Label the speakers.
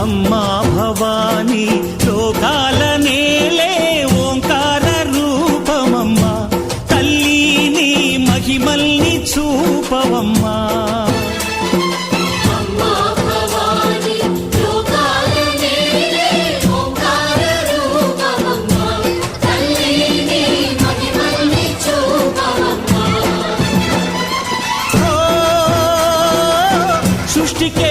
Speaker 1: అమ్మా భవానీ లోకాల నేలే ఓంకార రూపమమ్మా. తల్లిని మహిమల్ని చూపవమ్మా. సృష్టికే